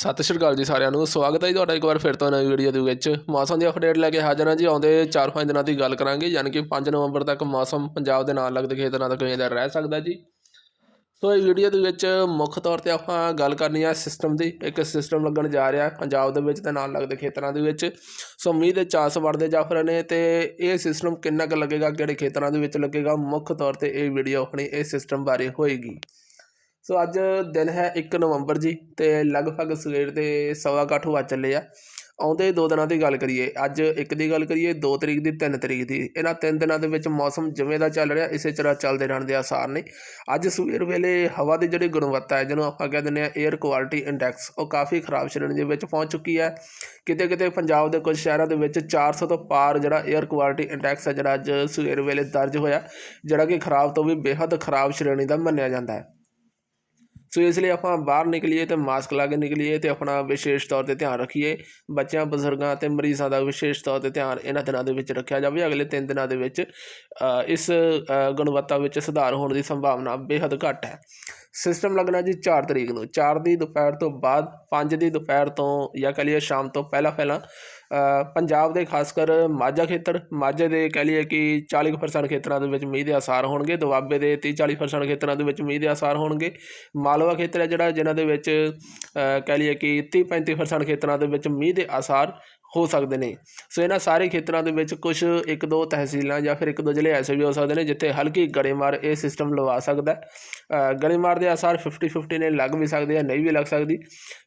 ਸਤਿ ਸ਼੍ਰੀ ਅਕਾਲ ਜੀ ਸਾਰਿਆਂ ਨੂੰ, ਸਵਾਗਤ ਹੈ ਜੀ ਤੁਹਾਡਾ ਇੱਕ ਵਾਰ ਫਿਰ ਤੋਂ ਨਵੀਂ ਵੀਡੀਓ ਦੇ ਵਿੱਚ। ਮੌਸਮ ਦੀ ਅਪਡੇਟ ਲੈ ਕੇ ਹਾਜ਼ਰ ਹਾਂ ਜੀ, ਆਉਂਦੇ 4-5 ਦਿਨਾਂ ਦੀ ਗੱਲ ਕਰਾਂਗੇ, ਯਾਨੀ ਕਿ 5 ਨਵੰਬਰ ਤੱਕ ਮੌਸਮ ਪੰਜਾਬ ਦੇ ਨਾਲ ਲੱਗਦੇ ਖੇਤਰਾਂ ਤੱਕ ਇਵੇਂ ਰਹਿ ਸਕਦਾ ਜੀ। ਸੋ ਇਹ ਵੀਡੀਓ ਦੇ ਵਿੱਚ ਮੁੱਖ ਤੌਰ ਤੇ ਆਪਾਂ ਗੱਲ ਕਰਨੀ ਆ ਸਿਸਟਮ ਦੀ। ਇੱਕ ਸਿਸਟਮ ਲੱਗਣ ਜਾ ਰਿਹਾ ਪੰਜਾਬ ਦੇ ਵਿੱਚ ਤੇ ਨਾਲ ਲੱਗਦੇ ਖੇਤਰਾਂ ਦੇ ਵਿੱਚ। ਸੋ ਮੀਂਹ ਦੇ ਚਾਂਸ ਵੱਧਦੇ ਜਾ ਰਹੇ ਨੇ ਤੇ ਇਹ ਸਿਸਟਮ ਕਿੰਨਾ ਕੁ ਲੱਗੇਗਾ, ਕਿਹੜੇ ਖੇਤਰਾਂ ਦੇ ਵਿੱਚ ਲੱਗੇਗਾ, ਮੁੱਖ ਤੌਰ ਤੇ ਇਹ ਵੀਡੀਓ ਆਪਣੀ ਇਹ ਸਿਸਟਮ ਬਾਰੇ ਹੋਏਗੀ। ਸੋ ਅੱਜ ਦਿਨ ਹੈ 1 ਨਵੰਬਰ ਜੀ ਤੇ ਲਗਭਗ ਸਵੇਰ ਦੇ ਸਵਾ ਕੁ ਅੱਠ ਵੱਜ ਚੱਲੇ ਆ। ਆਉਂਦੇ ਦੋ ਦਿਨਾਂ ਦੀ ਗੱਲ ਕਰੀਏ, ਅੱਜ ਇੱਕ ਦੀ ਗੱਲ ਕਰੀਏ 2 ਤਰੀਕ ਦੀ 3 ਤਰੀਕ ਦੀ। ਇਹਨਾਂ ਤਿੰਨ ਦਿਨਾਂ ਦੇ ਵਿੱਚ ਮੌਸਮ ਜਿਵੇਂ ਦਾ ਚੱਲ ਰਿਹਾ, ਇਸੇ ਤਰ੍ਹਾਂ ਚੱਲਦੇ ਰਹਿਣ ਦੇ ਆਸਾਰ ਨੇ। ਅੱਜ ਸਵੇਰ ਵੇਲੇ ਹਵਾ ਦੀ ਜਿਹੜੀ ਗੁਣਵੱਤਾ ਹੈ, ਜਿਹਨੂੰ ਆਪਾਂ ਕਹਿ ਦਿੰਦੇ ਆ 에ਅਰ ਕੁਆਲਿਟੀ ਇੰਡੈਕਸ ਉਹ ਕਾਫੀ ਖਰਾਬ ਸ਼੍ਰੇਣੀ ਦੇ ਵਿੱਚ ਪਹੁੰਚ ਚੁੱਕੀ ਹੈ। ਕਿਤੇ ਕਿਤੇ ਪੰਜਾਬ ਦੇ ਕੁਝ ਸ਼ਹਿਰਾਂ ਦੇ ਵਿੱਚ 400 ਤੋਂ ਪਾਰ ਜਿਹੜਾ 에ਅਰ ਕੁਆਲਿਟੀ ਇੰਡੈਕਸ ਹੈ, ਜਿਹੜਾ ਅੱਜ ਸਵੇਰ ਵੇਲੇ ਦਰਜ ਹੋਇਆ, ਜਿਹੜਾ ਕਿ ਖਰਾਬ ਤੋਂ ਵੀ ਬੇਹੱਦ ਖਰਾਬ ਸ਼੍ਰੇਣੀ ਦਾ ਮੰਨਿਆ ਜਾਂਦਾ ਹੈ। ਸੋ ਇਸ ਲਈ ਆਪਾਂ ਬਾਹਰ ਨਿਕਲੀਏ ਤੇ ਮਾਸਕ ਲਾ ਕੇ ਨਿਕਲੀਏ ਤੇ ਆਪਣਾ ਵਿਸ਼ੇਸ਼ ਤੌਰ ਤੇ ਧਿਆਨ ਰੱਖੀਏ ਬੱਚਿਆਂ ਬਜ਼ੁਰਗਾਂ ਤੇ ਮਰੀਜ਼ਾਂ ਦਾ ਵਿਸ਼ੇਸ਼ ਤੌਰ ਤੇ ਧਿਆਨ ਇਹਨਾਂ ਦਿਨਾਂ ਦੇ ਵਿੱਚ ਰੱਖਿਆ ਜਾਵੇ ਅਗਲੇ 3 ਦਿਨਾਂ ਦੇ ਵਿੱਚ ਇਸ ਗੁਣਵੱਤਾ ਵਿੱਚ ਸੁਧਾਰ ਹੋਣ ਦੀ ਸੰਭਾਵਨਾ ਬੇਹੱਦ ਘੱਟ ਹੈ ਸਿਸਟਮ ਲੱਗਣਾ ਜੀ 4 ਤਰੀਕ ਨੂੰ। 4 ਦੀ ਦੁਪਹਿਰ ਤੋਂ ਬਾਅਦ 5 ਦੀ ਦੁਪਹਿਰ ਤੋਂ ਜਾਂ ਕਹ ਲਈਏ ਸ਼ਾਮ ਤੋਂ ਪਹਿਲਾਂ ਪਹਿਲਾਂ ਪੰਜਾਬ ਦੇ ਖਾਸ ਕਰ ਮਾਝਾ ਖੇਤਰ ਮਾਝੇ ਦੇ ਕਹ ਲਈਏ ਕਿ 40% ਖੇਤਰਾਂ ਦੇ ਵਿੱਚ ਮੀਂਹ ਦੇ ਆਸਾਰ ਹੋਣਗੇ ਦੁਆਬੇ ਦੇ 30-40% ਖੇਤਰਾਂ ਦੇ ਵਿੱਚ ਮੀਂਹ ਦੇ ਆਸਾਰ ਹੋਣਗੇ। ਮਾਲਵਾ ਖੇਤਰ ਹੈ ਜਿਹੜਾ ਜਿਨ੍ਹਾਂ ਦੇ ਵਿੱਚ ਅ, ਕਹਿ ਲਈਏ ਕਿ 30-35% ਖੇਤਰਾਂ ਦੇ ਵਿੱਚ ਮੀਂਹ ਦੇ ਆਸਾਰ ਹੋ ਸਕਦੇ ਨੇ। ਸੋ ਇਹਨਾਂ ਸਾਰੇ ਖੇਤਰਾਂ ਦੇ ਵਿੱਚ ਕੁਝ ਇੱਕ ਦੋ ਤਹਿਸੀਲਾਂ ਜਾਂ ਫਿਰ ਇੱਕ ਦੋ ਜ਼ਿਲ੍ਹੇ ਐਸੇ ਵੀ ਹੋ ਸਕਦੇ ਨੇ ਜਿੱਥੇ ਹਲਕੀ ਗੜੇਮਾਰ ਇਹ ਸਿਸਟਮ ਲਵਾ ਸਕਦਾ ਹੈ। ਗੜੇਮਾਰ ਦੇ ਆਸਾਰ 50-50 ਨੇ ਲੱਗ ਵੀ ਸਕਦੇ ਆ ਨਹੀਂ ਵੀ ਲੱਗ ਸਕਦੀ।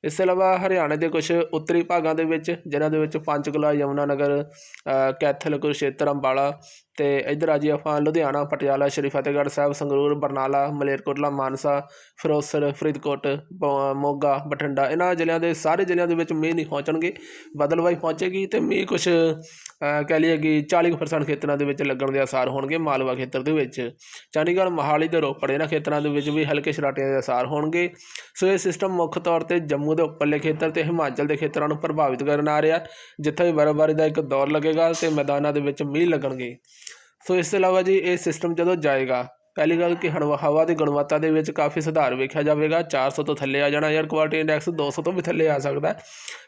ਇਸ ਤੋਂ ਇਲਾਵਾ ਹਰਿਆਣੇ ਦੇ ਕੁਝ ਉੱਤਰੀ ਭਾਗਾਂ ਦੇ ਵਿੱਚ, ਜਿਨ੍ਹਾਂ ਦੇ ਵਿੱਚ ਪੰਚਕੁਲਾ ਯਮੁਨਾ ਨਗਰ ਕੈਥਲ ਕੁਰਸ਼ੇਤਰ ਅੰਬਾਲਾ ਤੇ ਇੱਧਰ ਆ ਜੀ ਆਪਾਂ ਲੁਧਿਆਣਾ, ਪਟਿਆਲਾ, ਸ਼੍ਰੀ ਫਤਿਹਗੜ੍ਹ ਸਾਹਿਬ, ਸੰਗਰੂਰ, ਬਰਨਾਲਾ, ਮਲੇਰਕੋਟਲਾ, ਮਾਨਸਾ, ਫਿਰੋਜ਼ਪੁਰ, ਫਰੀਦਕੋਟ, ਬ- ਮੋਗਾ, ਬਠਿੰਡਾ, ਇਹਨਾਂ ਜ਼ਿਲ੍ਹਿਆਂ ਦੇ ਸਾਰੇ ਜ਼ਿਲ੍ਹਿਆਂ ਦੇ ਵਿੱਚ ਮੀਂਹ ਨਹੀਂ ਪਹੁੰਚਣਗੇ। ਬਦਲਵਾਈ ਪਹੁੰਚੇਗੀ ਤੇ ਮੀਂਹ ਕੁਝ ਕਹਿ ਲਈਏ ਕਿ 40% ਖੇਤਰਾਂ ਦੇ ਵਿੱਚ ਲੱਗਣ ਦੇ ਅਸਾਰ ਹੋਣਗੇ, ਮਾਲਵਾ ਖੇਤਰ ਦੇ ਵਿੱਚ। ਚੰਡੀਗੜ੍ਹ, ਮੋਹਾਲੀ ਤੇ ਰੋਪੜ, ਇਹਨਾਂ ਖੇਤਰਾਂ ਦੇ ਵਿੱਚ ਵੀ ਹਲਕੇ ਛਰਾਟਿਆਂ ਦੇ ਅਸਾਰ ਹੋਣਗੇ। ਸੋ ਇਹ ਸਿਸਟਮ ਮੁੱਖ ਤੌਰ ਤੇ ਜੰਮੂ ਦੇ ਉੱਪਰਲੇ ਖੇਤਰ ਤੇ ਹਿਮਾਚਲ ਦੇ ਖੇਤਰਾਂ ਨੂੰ ਪ੍ਰਭਾਵਿਤ ਕਰਨ ਆ ਰਿਹਾ, ਜਿੱਥੇ ਵੀ ਬਰਫ਼ਬਾਰੀ ਦਾ ਇੱਕ ਦੌਰ ਲੱਗੇਗਾ ਤੇ ਮੈਦਾਨਾਂ ਦੇ ਵਿੱਚ ਮੀਂਹ ਲੱਗਣਗੇ। ਸੋ ਇਸ ਤੋਂ ਇਲਾਵਾ ਜੀ, ਇਹ ਸਿਸਟਮ ਜਦੋਂ ਜਾਏਗਾ ਪਹਿਲੀ ਗੱਲ ਕਿ ਹਵਾ ਹਵਾ ਦੀ ਗੁਣਵੱਤਾ ਦੇ ਵਿੱਚ ਕਾਫੀ ਸੁਧਾਰ ਵੇਖਿਆ ਜਾਵੇਗਾ। 400 ਤੋਂ ਥੱਲੇ ਆ ਜਾਣਾ 에ਅਰ ਕੁਆਲਿਟੀ ਇੰਡੈਕਸ 200 ਤੋਂ ਵੀ ਥੱਲੇ ਆ ਸਕਦਾ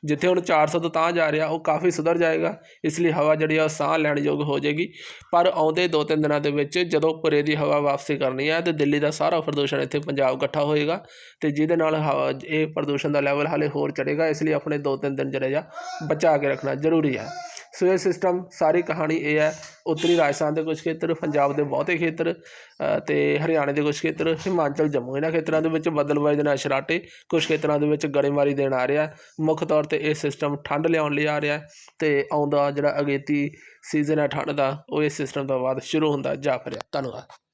ਜਿੱਥੇ ਹੁਣ 400 ਤੋਂ ਤਾਂ ਜਾ ਰਿਹਾ, ਉਹ ਕਾਫੀ ਸੁਧਰ ਜਾਏਗਾ। ਇਸ ਲਈ ਹਵਾ ਜਿਹੜੀ ਆ, ਉਹ ਸਾਹ ਲੈਣ ਯੋਗ ਹੋ ਜਾਏਗੀ। ਪਰ ਆਉਂਦੇ 2-3 ਦਿਨਾਂ ਦੇ ਵਿੱਚ ਜਦੋਂ ਪਰੇ ਦੀ ਹਵਾ ਵਾਪਸੀ ਕਰਨੀ ਹੈ, ਤੇ ਦਿੱਲੀ ਦਾ ਸਾਰਾ ਪ੍ਰਦੂਸ਼ਣ ਇੱਥੇ ਪੰਜਾਬ ਇਕੱਠਾ ਹੋਏਗਾ ਤੇ ਜਿਹਦੇ ਨਾਲ ਹਵਾ, ਇਹ ਪ੍ਰਦੂਸ਼ਣ ਦਾ ਲੈਵਲ ਹਾਲੇ ਹੋਰ ਚੜੇਗਾ ਇਸ ਲਈ ਆਪਣੇ 2-3 ਦਿਨ ਜਿਹੜੇ ਆ, ਬਚਾ ਕੇ ਰੱਖਣਾ ਜ਼ਰੂਰੀ ਹੈ। ਸੋ ਇਹ ਸਿਸਟਮ ਸਾਰੀ ਕਹਾਣੀ ਇਹ ਹੈ ਉੱਤਰੀ ਰਾਜਸਥਾਨ ਦੇ ਕੁਝ ਖੇਤਰ ਪੰਜਾਬ ਦੇ ਬਹੁਤੇ ਖੇਤਰ ਅ, ਤੇ ਹਰਿਆਣੇ ਦੇ ਕੁਝ ਖੇਤਰ ਹਿਮਾਚਲ ਜੰਮੂ ਇਹਨਾਂ ਖੇਤਰਾਂ ਦੇ ਵਿੱਚ ਬਦਲਵਾਈ ਦੇ ਨਾਲ ਸ਼ਰਾਟੇ ਕੁਝ ਖੇਤਰਾਂ ਦੇ ਵਿੱਚ ਗੜੇਮਾਰੀ ਦੇਣ ਆ ਰਿਹਾ ਮੁੱਖ ਤੌਰ ਤੇ ਇਹ ਸਿਸਟਮ ਠੰਡ ਲਿਆਉਣ ਲਈ ਆ ਰਿਹਾ ਤੇ ਆਉਂਦਾ ਜਿਹੜਾ ਅਗੇਤੀ ਸੀਜ਼ਨ ਹੈ ਠੰਡ ਦਾ ਉਹ ਇਸ ਸਿਸਟਮ ਤੋਂ ਬਾਅਦ ਸ਼ੁਰੂ ਹੁੰਦਾ ਜਾ ਰਿਹਾ ਧੰਨਵਾਦ।